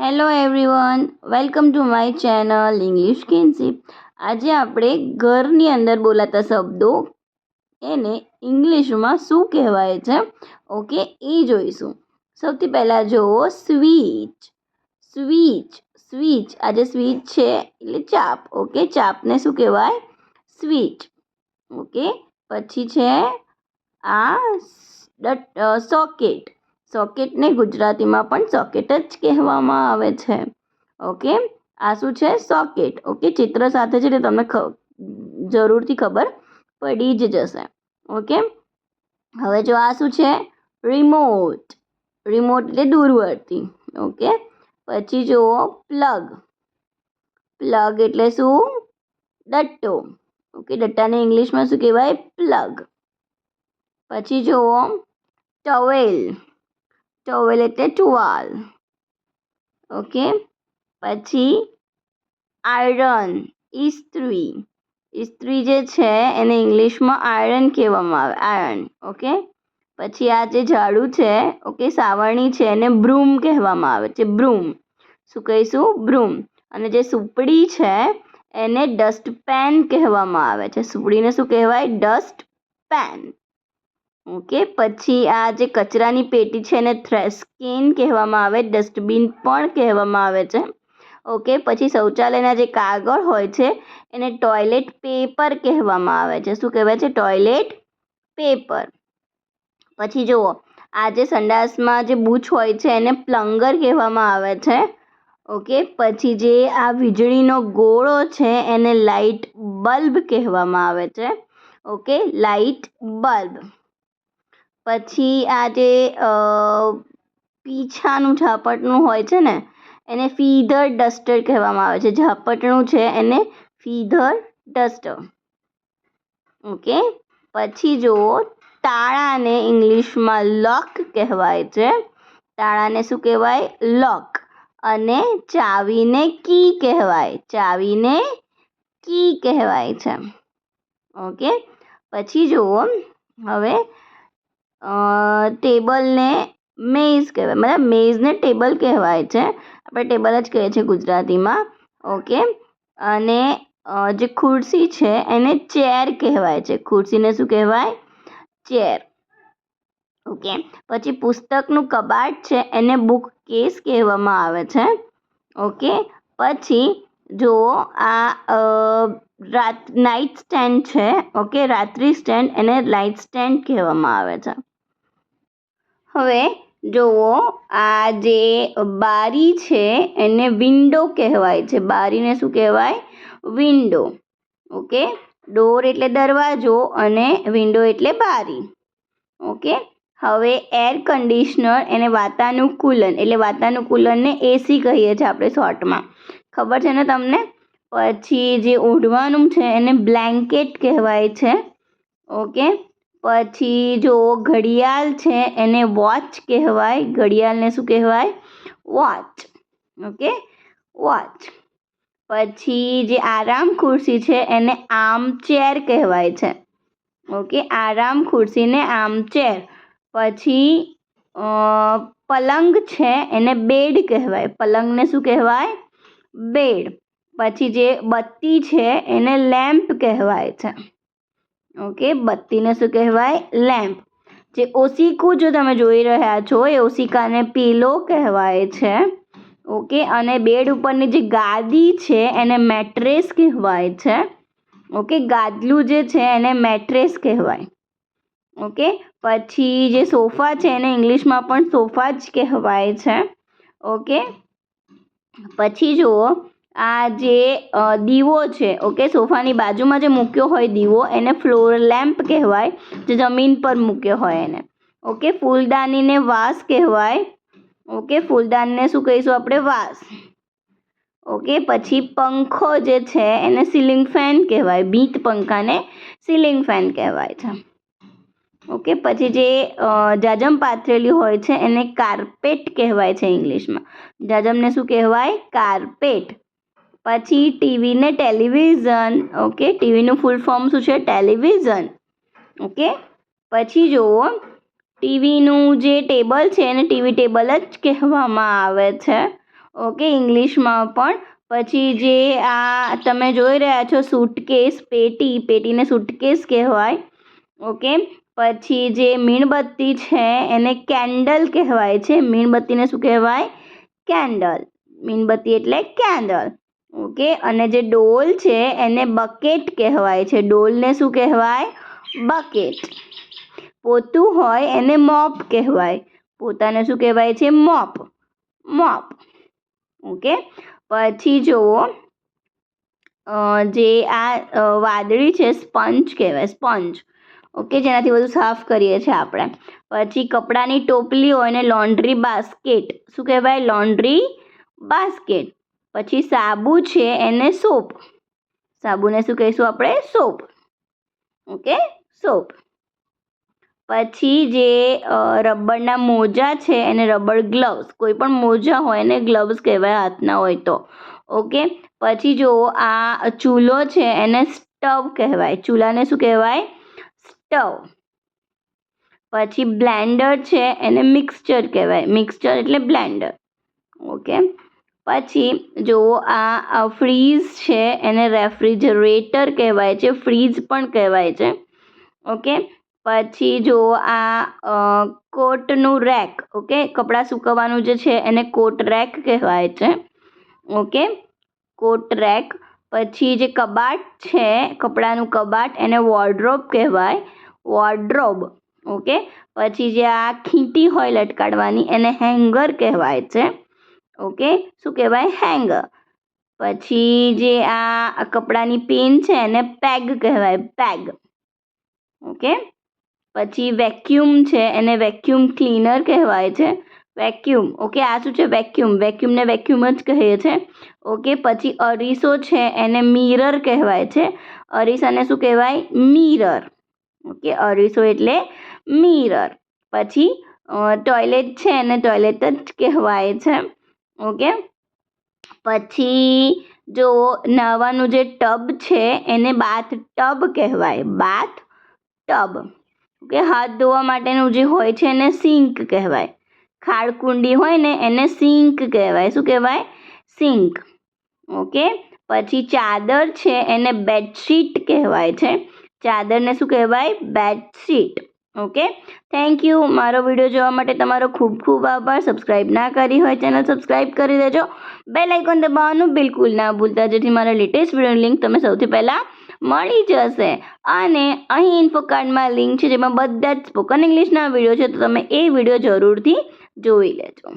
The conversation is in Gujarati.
Hello everyone welcome to my channel English કેન્સી આજે આપણે ઘરની અંદર બોલાતા શબ્દો એને ઇંગ્લિશમાં શું કહેવાય છે? ઓકે, એ જોઈશું. સૌથી પહેલાં જુઓ સ્વીચ. Switch switch. આજે સ્વીચ છે એટલે ચાપ. ઓકે, ચાપને શું કહેવાય? સ્વીચ. ઓકે, પછી છે આ સોકેટ. સોકેટને ગુજરાતીમાં પણ સોકેટ જ કહેવામાં આવે છે. ઓકે? આ શું છે? સોકેટ. ઓકે? ચિત્ર સાથે છે એટલે તમને જરૂરથી ખબર પડી જ જશે. ઓકે? હવે જો આ શું છે? રિમોટ. રિમોટ એટલે દૂરવર્તી. ઓકે? પછી જુઓ પ્લગ. પ્લગ એટલે શું? ડટ્ટો. ઓકે? ડટ્ટાને ઇંગ્લિશમાં શું કહેવાય? પ્લગ. પછી જુઓ ટવેલ. ટવેલ એટલે ટુવાલ. ઓકે? પછી આયરન, ઇસ્ત્રી. ઇસ્ત્રી જે છે એને ઇંગ્લિશમાં આયરન કહેવામાં આવે, આયરન. ઓકે? પછી આ જે ઝાડુ છે, ઓકે, સાવરણી છે, એને બ્રૂમ કહેવામાં આવે છે, બ્રૂમ. શું કહીશું? બ્રૂમ. અને જે સુપડી છે, એને ડસ્ટ પેન કહેવામાં આવે છે. સુપડીને શું કહેવાય? ડસ્ટ પેન ઓકે, પછી આ જે કચરાની પેટી છે એને થ્રેસ્કિન કહેવામાં આવે ડસ્ટબિન પણ કહેવામાં આવે છે. ઓકે, પછી શૌચાલયના જે કાગળ હોય છે, એને ટોયલેટ પેપર કહેવામાં આવે છે. શું કહેવાય છે? ટોયલેટ પેપર પછી જુઓ, આ જે સંડાસમાં જે બૂચ હોય છે, એને પ્લંગર કહેવામાં આવે છે. ઓકે, પછી જે આ વીજળીનો ગોળો છે, એને લાઇટ બલ્બ કહેવામાં આવે છે. ઓકે લાઇટ બલ્બ પછી આ જે પીછાનું ઝાપટનું હોય છે ને, એને ફીધર ડસ્ટર કહેવામાં આવે છે. ઝાપટનું છે એને ફીધર ડસ્ટર. ઓકે? પછી જુઓ, તાળાને ઇંગ્લિશમાં લોક કહેવાય છે. તાળાને શું કહેવાય? લોક. અને ચાવીને કી કહેવાય. ચાવીને કી કહેવાય છે. ઓકે? પછી જુઓ, હવે ટેબલને મેઝ કહેવાય. મતલબ મેઝને ટેબલ કહેવાય છે. આપણે ટેબલ જ કહીએ છીએ ગુજરાતીમાં. ઓકે. અને જે ખુરશી છે એને ચેર કહેવાય છે. ખુરશીને શું કહેવાય? ચેર. ઓકે. પછી પુસ્તકનું કબાટ છે એને બુક કેસ કહેવામાં આવે છે. ઓકે. પછી જુઓ આ રાત, નાઇટ સ્ટેન્ડ છે. ઓકે. રાત્રિ સ્ટેન્ડ એને લાઇટ સ્ટેન્ડ કહેવામાં આવે છે. હવે જુઓ, આ જે બારી છે, એને વિન્ડો કહેવાય છે. બારીને શું કહેવાય? વિન્ડો ઓકે ડોર એટલે દરવાજો અને વિન્ડો એટલે બારી. ઓકે હવે એર કન્ડિશનર એને વાતાનુકૂલન, એટલે વાતાનુકૂલનને એસી કહીએ છીએ આપણે શોર્ટમાં. ખબર છે ને તમને? પછી જે ઓઢવાનું છે એને બ્લેન્કેટ કહેવાય છે. ઓકે પછી જો ઘડિયાળ છે, એને વોચ કહેવાય. ઘડિયાળને શું કહેવાય? વોચ ઓકે વોચ પછી જે આરામ ખુરશી છે, એને આર્મચેર કહેવાય છે. ઓકે આરામ ખુરશીને આર્મચેર પછી પલંગ છે, એને બેડ કહેવાય. પલંગને શું કહેવાય? બેડ પછી જે બત્તી છે, એને લેમ્પ કહેવાય છે. ઓકે, બત્તીને શું કહેવાય? લેમ્પ. જે ઓશિકું જો તમે જોઈ રહ્યા છો, એ ઓશિકાને પીલો કહેવાય છે. ઓકે, અને બેડ ઉપરની જે ગાદી છે, એને મેટ્રેસ કહેવાય છે. ઓકે, ગાદલું જે છે, એને મેટ્રેસ કહેવાય. ઓકે, પછી જે સોફા છે, એને ઇંગ્લિશમાં પણ સોફા જ કહેવાય છે. ઓકે, પછી જુઓ આ જે દીવો છે ઓકે સોફાની બાજુમાં જે મૂક્યો હોય દીવો, એને ફ્લોર લેમ્પ કહેવાય, જે જમીન પર મૂક્યો હોય એને. ઓકે ફૂલદાનીને વાસ કહેવાય. ઓકે ફૂલદાનીને શું કહીશું આપણે? વાસ. ઓકે પછી પંખો જે છે, એને સીલિંગ ફેન કહેવાય, ભીત પંખાને સીલિંગ ફેન કહેવાય છે. ઓકે પછી જે જાજમ પાથરેલી હોય છે, એને કાર્પેટ કહેવાય છે ઇંગ્લિશમાં. જાજમને શું કહેવાય? કાર્પેટ. પછી ટીવીને ટેલિવિઝન, ઓકે? ટીવીનું ફૂલ ફોર્મ શું છે? Television, okay? પછી જુઓ, ટીવીનું જે ટેબલ છે એને ટીવી ટેબલ જ કહેવામાં આવે છે, ઓકે? ઇંગ્લિશમાં પણ. પછી જે આ તમે જોઈ રહ્યા છો, સૂટકેસ, પેટી, પેટીને સૂટકેસ કહેવાય, ઓકે? પછી જે મીણબત્તી છે એને કેન્ડલ કહેવાય છે. મીણબત્તીને શું કહેવાય? કેન્ડલ. મીણબત્તી એટલે કેન્ડલ. ઓકે, અને જે ડોલ છે એને બકેટ કહેવાય છે. ડોલને શું કહેવાય? બકેટ. પોતું હોય એને મોપ કહેવાય. પોતાને શું કહેવાય છે? મોપ. મોપ. ઓકે, પછી જુઓ જે આ વાદળી છે, સ્પંજ કહેવાય, સ્પંજ. ઓકે, જેનાથી બધું સાફ કરીએ છીએ આપણે. પછી કપડાની ટોપલી હોય ને લોન્ડ્રી બાસ્કેટ. શું કહેવાય? Laundry basket. પછી સાબુ છે એને સોપ. સાબુને શું કહીશું આપણે? સોપ. ઓકે? સોપ. પછી જે રબરના મોજા છે એને રબર ગ્લવ્સ. કોઈ પણ મોજા હોય એને ગ્લવ્સ કહેવાય હાથના હોય તો. ઓકે? પછી જો આ ચૂલો છે એને સ્ટવ કહેવાય. ચૂલાને શું કહેવાય? સ્ટવ. પછી બ્લેન્ડર છે એને મિક્સચર કહેવાય. મિક્સચર એટલે બ્લેન્ડર. ઓકે? પછી જો આ ફ્રીઝ છે, એને રેફ્રિજરેટર કહેવાય છે ફ્રીઝ પણ કહેવાય છે. ઓકે? પછી જો આ કોટનું રેક ઓકે? કપડાં સૂકવવાનું જે છે એને કોટ રેક કહેવાય છે. ઓકે? કોટ રેક પછી જે કબાટ છે, કપડાનું કબાટ એને વોર્ડરોબ કહેવાય. Wardrobe okay? પછી જે આ ખીંટી હોય લટકાડવાની એને હેંગર કહેવાય છે. ઓકે? શું કહેવાય? હેંગર પછી જે આ કપડાની પેન છે એને પેગ કહેવાય પેગ ઓકે? પછી વેક્યુમ છે એને વેક્યુમ ક્લીનર કહેવાય છે. વેક્યુમ ઓકે, આ શું છે? વેક્યુમ વેક્યુમને વેક્યુમ જ કહીએ છે. ઓકે, પછી અરીસો છે એને મિરર કહેવાય છે. અરીસાને શું કહેવાય? મિરર ઓકે, અરીસો એટલે મિરર પછી ટોયલેટ છે એને ટોયલેટ જ કહેવાય છે. ઓકે? પછી જો નાહવાનું જે ટબ છે, એને બાથ ટબ કહેવાય. Bath tub. ઓકે? હાથ ધોવા માટેનું જે હોય છે, એને સિંક કહેવાય. ખાડકુંડી હોય ને, એને સિંક કહેવાય. શું કહેવાય? સિંક. ઓકે? પછી ચાદર છે, એને બેડશીટ કહેવાય છે. ચાદરને શું કહેવાય? બેડશીટ. ઓકે થેન્ક યુ મારો વીડિયો જોવા માટે તમારો ખૂબ ખૂબ આભાર. સબસ્ક્રાઈબ ના કરી હોય ચેનલ સબસ્ક્રાઈબ કરી દેજો. બે લાઇકોન દબાવવાનું બિલકુલ ના ભૂલતા, જેથી મારા લેટેસ્ટ વિડીયોની લિંક તમે સૌથી પહેલાં મળી જશે. અને અહીં ઇન્ફો કાર્ડમાં લિંક છે, જેમાં બધા જ સ્પોકન ઇંગ્લિશના વીડિયો છે, તો તમે એ વીડિયો જરૂરથી જોઈ લેજો.